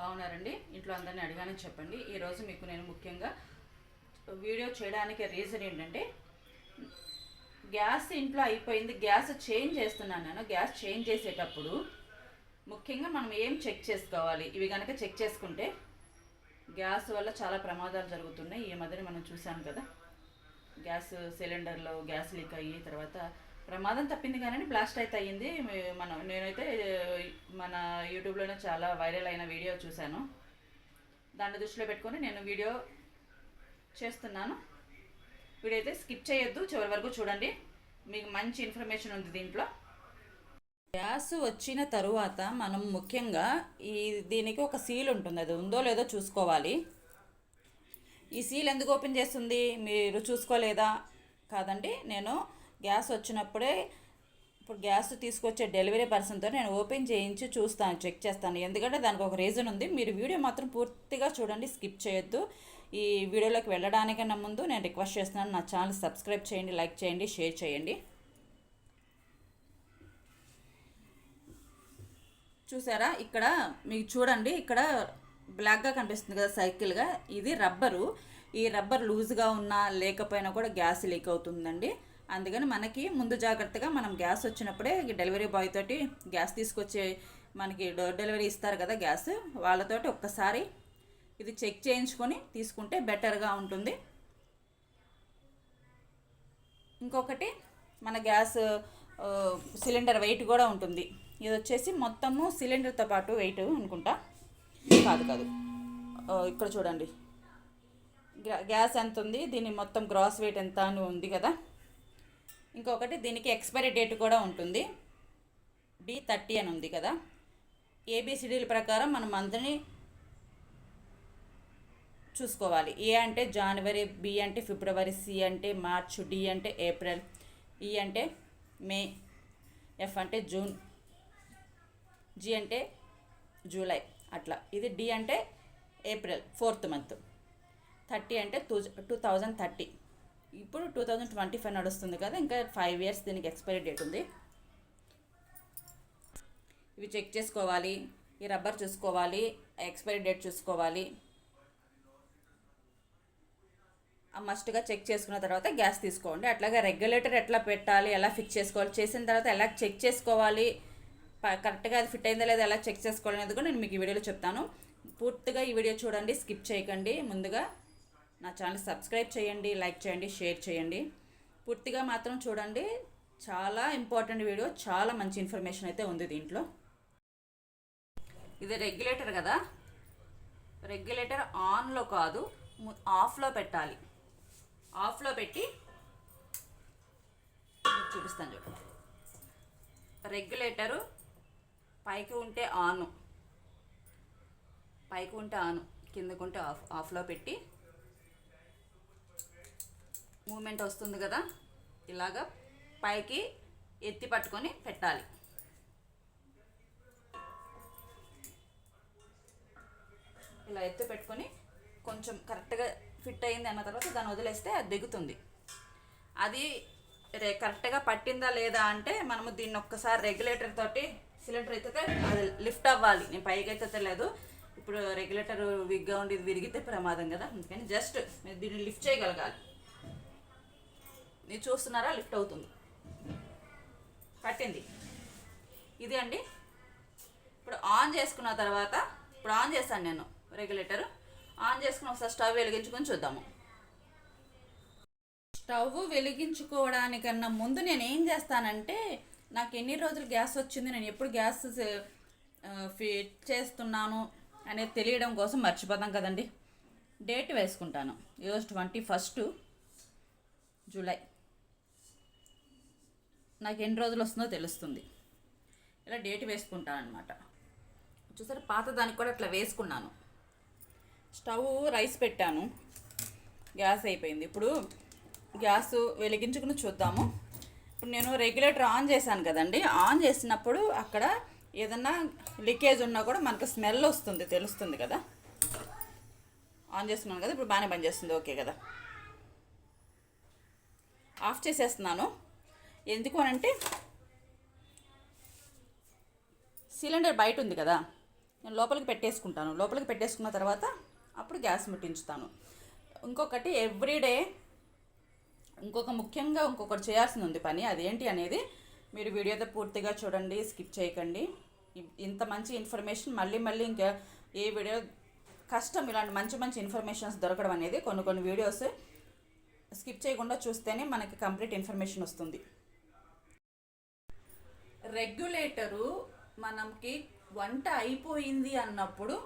బాగున్నారండి. ఇంట్లో అందరినీ అడిగానే చెప్పండి. ఈరోజు మీకు నేను ముఖ్యంగా వీడియో చేయడానికి రీజన్ ఏంటంటే గ్యాస్ ఇంట్లో అయిపోయింది గ్యాస్ చేంజ్ చేస్తున్నాను నేను. గ్యాస్ చేంజ్ చేసేటప్పుడు ముఖ్యంగా మనం ఏం చెక్ చేసుకోవాలి? ఇవి కనుక చెక్ చేసుకుంటే గ్యాస్ వల్ల చాలా ప్రమాదాలు జరుగుతున్నాయి. ఈ మధ్యన మనం చూసాం కదా గ్యాస్ సిలిండర్లో గ్యాస్ లీక్ అయ్యి తర్వాత ప్రమాదం తప్పింది కానీ బ్లాస్ట్ అయితే అయ్యింది. మనం నేనైతే మన యూట్యూబ్లోనే చాలా వైరల్ అయిన వీడియో చూశాను. దాన్ని దృష్టిలో పెట్టుకొని నేను వీడియో చేస్తున్నాను. వీడియో అయితే స్కిప్ చేయొద్దు చివరి వరకు చూడండి. మీకు మంచి ఇన్ఫర్మేషన్ ఉంది దీంట్లో. గ్యాస్ వచ్చిన తరువాత మనం ముఖ్యంగా ఈ దీనికి ఒక సీల్ ఉంటుంది. అది ఉందో లేదో చూసుకోవాలి. ఈ సీల్ ఎందుకు ఓపెన్ చేస్తుంది? మీరు చూసుకోలేదా? కాదండి నేను గ్యాస్ వచ్చినప్పుడే ఇప్పుడు గ్యాస్ తీసుకొచ్చే డెలివరీ పర్సన్తో నేను ఓపెన్ చేయించి చూస్తాను చెక్ చేస్తాను. ఎందుకంటే దానికి ఒక రీజన్ ఉంది. మీరు వీడియో మాత్రం పూర్తిగా చూడండి స్కిప్ చేయొద్దు. ఈ వీడియోలోకి వెళ్ళడానికన్నా ముందు నేను రిక్వెస్ట్ చేస్తున్నాను నా ఛానల్ సబ్స్క్రైబ్ చేయండి లైక్ చేయండి షేర్ చేయండి. చూసారా? ఇక్కడ మీకు చూడండి ఇక్కడ బ్లాక్గా కనిపిస్తుంది కదా సైకిల్గా. ఇది రబ్బరు. ఈ రబ్బర్ లూజ్గా ఉన్నా లేకపోయినా కూడా గ్యాస్ లీక్ అవుతుందండి. అందుకని మనకి ముందు జాగ్రత్తగా మనం గ్యాస్ వచ్చినప్పుడే డెలివరీ బాయ్ తోటి గ్యాస్ తీసుకొచ్చే మనకి డోర్ డెలివరీ ఇస్తారు కదా గ్యాస్ వాళ్ళతోటి ఒక్కసారి ఇది చెక్ చేయించుకొని తీసుకుంటే బెటర్గా ఉంటుంది. ఇంకొకటి మన గ్యాస్ సిలిండర్ వెయిట్ కూడా ఉంటుంది. ఇది వచ్చేసి మొత్తము సిలిండర్తో పాటు వెయిట్ అనుకుంటా. కాదు కాదు. ఇక్కడ చూడండి. గ్యా- గ్యాస్ ఎంత ఉంది? దీని మొత్తం గ్రాస్ వెయిట్ ఎంత అని ఉంది కదా. ఇంకొకటి దీనికి ఎక్స్పైరీ డేట్ కూడా ఉంటుంది. డి థర్టీ అని ఉంది కదా. ఏబిసిడీల ప్రకారం మనం మంత్ని చూసుకోవాలి. ఏ అంటే జనవరి బి అంటే ఫిబ్రవరి సి అంటే మార్చ్ డి అంటే ఏప్రిల్ ఈ e అంటే మే ఎఫ్ అంటే జూన్ జి అంటే జూలై అట్లా. ఇది డి అంటే ఏప్రిల్ ఫోర్త్ మంత్ థర్టీ అంటే టూ టూ థౌజండ్ థర్టీ ఇప్పుడు టూ థౌజండ్ ట్వంటీ ఫైవ్ నడుస్తుంది కదా ఇంకా ఫైవ్ ఇయర్స్ దీనికి ఎక్స్పైరీ డేట్ ఉంది. ఇవి చెక్ చేసుకోవాలి ఈ రబ్బర్ చూసుకోవాలి ఎక్స్పైరీ డేట్ చూసుకోవాలి. మస్ట్గా చెక్ చేసుకున్న తర్వాత గ్యాస్ తీసుకోండి. అట్లాగే రెగ్యులేటర్ ఎట్లా పెట్టాలి ఎలా ఫిక్స్ చేసుకోవాలి చేసిన తర్వాత ఎలా చెక్ చేసుకోవాలి కరెక్ట్గా అది ఫిట్ అయిందా లేదా ఎలా చెక్ చేసుకోవాలి అనేది కూడా నేను మీకు ఈ వీడియోలో చెప్తాను. పూర్తిగా ఈ వీడియో చూడండి స్కిప్ చేయకండి ముందుగా నా ఛానల్ సబ్స్క్రైబ్ చేయండి లైక్ చేయండి షేర్ చేయండి. పూర్తిగా మాత్రం చూడండి. చాలా ఇంపార్టెంట్ వీడియో చాలా మంచి ఇన్ఫర్మేషన్ అయితే ఉంది దీంట్లో. ఇది రెగ్యులేటర్ కదా? రెగ్యులేటర్ ఆన్లో కాదు ఆఫ్లో పెట్టాలి. ఆఫ్లో పెట్టి చూపిస్తాను చూడండి రెగ్యులేటరు పైకి ఉంటే ఆను. పైకి ఉంటే ఆను కిందకు ఉంటే ఆఫ్ ఆఫ్లో పెట్టి మూమెంట్ వస్తుంది కదా ఇలాగా పైకి ఎత్తి పట్టుకొని పెట్టాలి. ఇలా ఎత్తి పెట్టుకొని కొంచెం కరెక్ట్గా ఫిట్ అయింది అన్న తర్వాత దాన్ని వదిలేస్తే అది దిగుతుంది. అది రే కరెక్ట్గా పట్టిందా లేదా అంటే మనము దీన్ని ఒక్కసారి రెగ్యులేటర్ తోటి సిలిండర్ అయితే అది లిఫ్ట్ అవ్వాలి. నేను పైకి అయితే తెలియదు ఇప్పుడు రెగ్యులేటర్ విగ్గా ఉండి ఇది విరిగితే ప్రమాదం కదా. అందుకని జస్ట్ దీన్ని లిఫ్ట్ చేయగలగాలి. మీరు చూస్తున్నారా? లిఫ్ట్ అవుతుంది. పట్టింది. ఇది అండి. ఇప్పుడు ఆన్ చేసుకున్న తర్వాత ఇప్పుడు ఆన్ చేశాను నేను రెగ్యులేటర్. ఆన్ చేసుకుని ఒకసారి స్టవ్ వెలిగించుకొని చూద్దాము. స్టవ్ వెలిగించుకోవడానికన్నా ముందు నేను ఏం చేస్తానంటే నాకు ఎన్ని రోజులు గ్యాస్ వచ్చింది నేను ఎప్పుడు గ్యాస్ ఫిట్ చేస్తున్నాను అనేది తెలియడం కోసం మర్చిపోతాం కదండి. డేట్ వేసుకుంటాను. ఈరోజు ట్వంటీ ఫస్ట్ జూలై. నాకు ఎన్ని రోజులు వస్తుందో తెలుస్తుంది. ఇలా డేట్ వేసుకుంటాను అనమాట చూసారు పాత దానికి కూడా అట్లా వేసుకున్నాను. స్టవ్ రైస్ పెట్టాను. గ్యాస్ అయిపోయింది. ఇప్పుడు గ్యాస్ వెలిగించుకుని చూద్దాము. ఇప్పుడు నేను రెగ్యులేటర్ ఆన్ చేశాను కదండి. ఆన్ చేసినప్పుడు అక్కడ ఏదన్నా లీకేజ్ ఉన్నా కూడా మనకు స్మెల్ వస్తుంది తెలుస్తుంది కదా. ఆన్ చేస్తున్నాను కదా ఇప్పుడు బాగానే పనిచేస్తుంది. ఓకే కదా. ఆఫ్ చేసేస్తున్నాను. ఎందుకు అనంటే సిలిండర్ బయట ఉంది కదా నేను లోపలికి పెట్టేసుకుంటాను. లోపలికి పెట్టేసుకున్న తర్వాత అప్పుడు గ్యాస్ ముట్టించుతాను. ఇంకొకటి ఎవ్రీడే ఇంకొక ముఖ్యంగా ఇంకొకటి చేయాల్సింది ఉంది పని. అదేంటి అనేది మీరు వీడియోతో పూర్తిగా చూడండి స్కిప్ చేయకండి. ఇంత మంచి ఇన్ఫర్మేషన్ మళ్ళీ మళ్ళీ ఇంకా ఏ వీడియో కష్టం ఇలాంటి మంచి మంచి ఇన్ఫర్మేషన్స్ దొరకడం అనేది కొన్ని కొన్ని వీడియోస్ స్కిప్ చేయకుండా చూస్తేనే మనకి కంప్లీట్ ఇన్ఫర్మేషన్ వస్తుంది. రెగ్యులేటరు మనకి వంట అయిపోయింది అన్నప్పుడు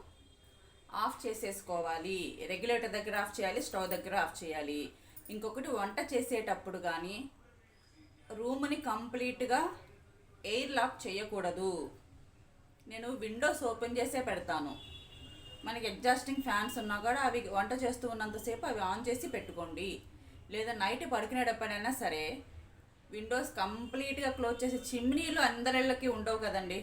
ఆఫ్ చేసేసుకోవాలి. రెగ్యులేటర్ దగ్గర ఆఫ్ చేయాలి స్టవ్ దగ్గర ఆఫ్ చేయాలి. ఇంకొకటి వంట చేసేటప్పుడు కానీ రూమ్ని కంప్లీట్గా ఎయిర్ లాక్ చేయకూడదు. నేను విండోస్ ఓపెన్ చేసే పెడతాను. మనకి ఎగ్జాస్టింగ్ ఫ్యాన్స్ ఉన్నా కూడా అవి వంట చేస్తూ ఉన్నంతసేపు అవి ఆన్ చేసి పెట్టుకోండి. లేదా నైట్ పడుకునేటప్పుడైనా సరే విండోస్ కంప్లీట్గా క్లోజ్ చేసి చిమ్నీలు అందరిళ్ళకి ఉండవు కదండి.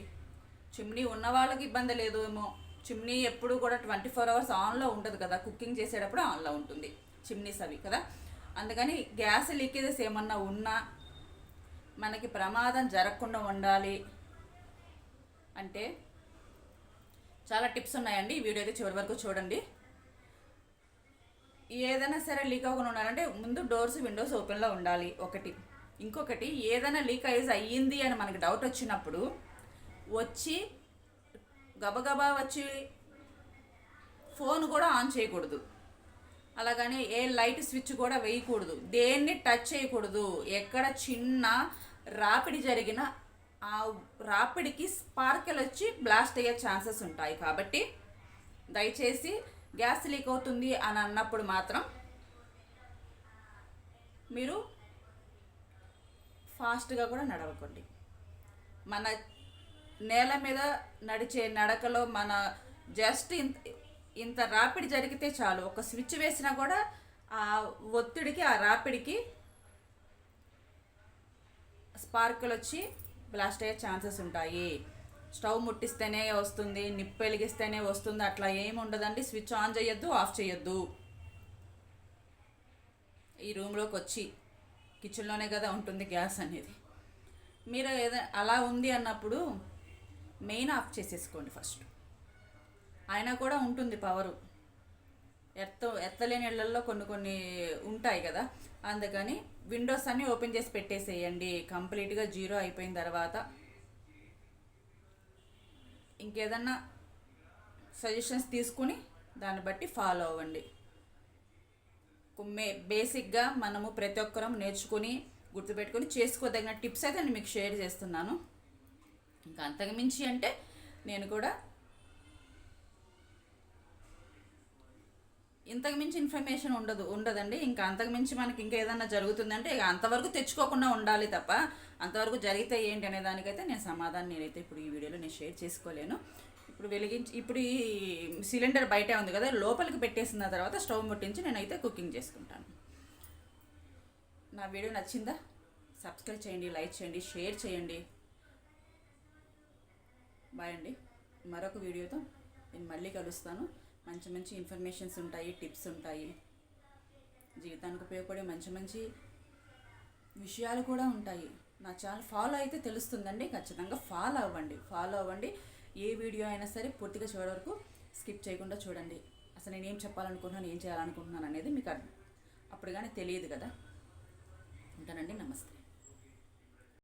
చిమ్నీ ఉన్న వాళ్ళకి ఇబ్బంది లేదు ఏమో. చిమ్నీ ఎప్పుడు కూడా ట్వంటీ ఫోర్ అవర్స్ ఆన్లో ఉండదు కదా. కుకింగ్ చేసేటప్పుడు ఆన్లో ఉంటుంది. చిమ్నీస్ అవి కదా. అందుకని గ్యాస్ లీకేజెస్ ఏమన్నా ఉన్నా మనకి ప్రమాదం జరగకుండా ఉండాలి. అంటే చాలా టిప్స్ ఉన్నాయండి. ఈ వీడియో అయితే చివరి వరకు చూడండి. ఏదైనా సరే లీక్ అవ్వకుండా ఉండాలంటే ముందు డోర్స్ విండోస్ ఓపెన్లో ఉండాలి. ఒకటి. ఇంకొకటి ఏదైనా లీకేజ్ అయ్యింది అని మనకి డౌట్ వచ్చినప్పుడు వచ్చి గబగబా వచ్చి ఫోన్ కూడా ఆన్ చేయకూడదు. అలాగని ఏ లైట్ స్విచ్ కూడా వేయకూడదు. దేన్ని టచ్ చేయకూడదు. ఎక్కడ చిన్న రాపిడి జరిగిన ఆ రాపిడికి స్పార్కెల్ వచ్చి బ్లాస్ట్ అయ్యే ఛాన్సెస్ ఉంటాయి. కాబట్టి దయచేసి గ్యాస్ లీక్ అవుతుంది అని అన్నప్పుడు మాత్రం మీరు ఫాస్ట్గా కూడా నడవకండి. మన నేల మీద నడిచే నడకలో మన జస్ట్ ఇంత ఇంత రాపిడి జరిగితే చాలు. ఒక స్విచ్ వేసినా కూడా ఆ ఒత్తిడికి ఆ రాపిడికి స్పార్కులు వచ్చి బ్లాస్ట్ అయ్యే ఛాన్సెస్ ఉంటాయి. స్టవ్ ముట్టిస్తేనే వస్తుంది నిప్పు వెలిగిస్తేనే వస్తుంది. అట్లా ఏమి ఉండదండి. స్విచ్ ఆన్ చేయొద్దు ఆఫ్ చేయొద్దు. ఈ రూమ్లోకి వచ్చి కిచెన్లోనే కదా ఉంటుంది గ్యాస్ అనేది. మీరు ఏదైనా అలా ఉంది అన్నప్పుడు మెయిన్ ఆఫ్ చేసేసుకోండి ఫస్ట్. అయినా కూడా ఉంటుంది పవరు. ఎత్త ఎత్తలేని ఇళ్ళల్లో కొన్ని కొన్ని ఉంటాయి కదా. అందుకని విండోస్ అన్నీ ఓపెన్ చేసి పెట్టేసేయండి. కంప్లీట్గా జీరో అయిపోయిన తర్వాత ఇంకేదన్నా సజెషన్స్ తీసుకుని దాన్ని బట్టి ఫాలో అవ్వండి. మే బేసిక్గా మనము ప్రతి ఒక్కరం నేర్చుకుని గుర్తుపెట్టుకొని చేసుకోదగిన టిప్స్ అయితే నేను మీకు షేర్ చేస్తున్నాను. ఇంకా అంతకు మించి అంటే నేను కూడా ఇంతకుమించి ఇన్ఫర్మేషన్ ఉండదు ఉండదండి. ఇంకా అంతకుమించి మనకి ఇంకా ఏదన్నా జరుగుతుందంటే ఇక అంతవరకు తెచ్చుకోకుండా ఉండాలి తప్ప అంతవరకు జరిగితే ఏంటి అనే దానికైతే నేను సమాధానం నేనైతే ఇప్పుడు ఈ వీడియోలో నేను షేర్ చేసుకోలేను. ఇప్పుడు వెలిగించి ఇప్పుడు ఈ సిలిండర్ బయటే ఉంది కదా లోపలికి పెట్టేసిన తర్వాత స్టవ్ ముట్టించి నేనైతే కుకింగ్ చేసుకుంటాను. నా వీడియో నచ్చిందా? సబ్స్క్రైబ్ చేయండి లైక్ చేయండి షేర్ చేయండి. బాయ్ అండి. మరొక వీడియోతో నేను మళ్ళీ కలుస్తాను. మంచి మంచి ఇన్ఫర్మేషన్స్ ఉంటాయి టిప్స్ ఉంటాయి. జీవితానికి ఉపయోగపడే మంచి మంచి విషయాలు కూడా ఉంటాయి. నా ఛానల్ ఫాలో అయితే తెలుస్తుందండి. ఖచ్చితంగా ఫాలో అవ్వండి. ఫాలో అవ్వండి. ఏ వీడియో అయినా సరే పూర్తిగా చివరి వరకు స్కిప్ చేయకుండా చూడండి. అసలు నేను ఏం చెప్పాలనుకుంటున్నాను ఏం చేయాలనుకుంటున్నాను అనేది మీకు అర్థం- అప్పుడు కానీ తెలియదు కదా. ఉంటానండి నమస్తే.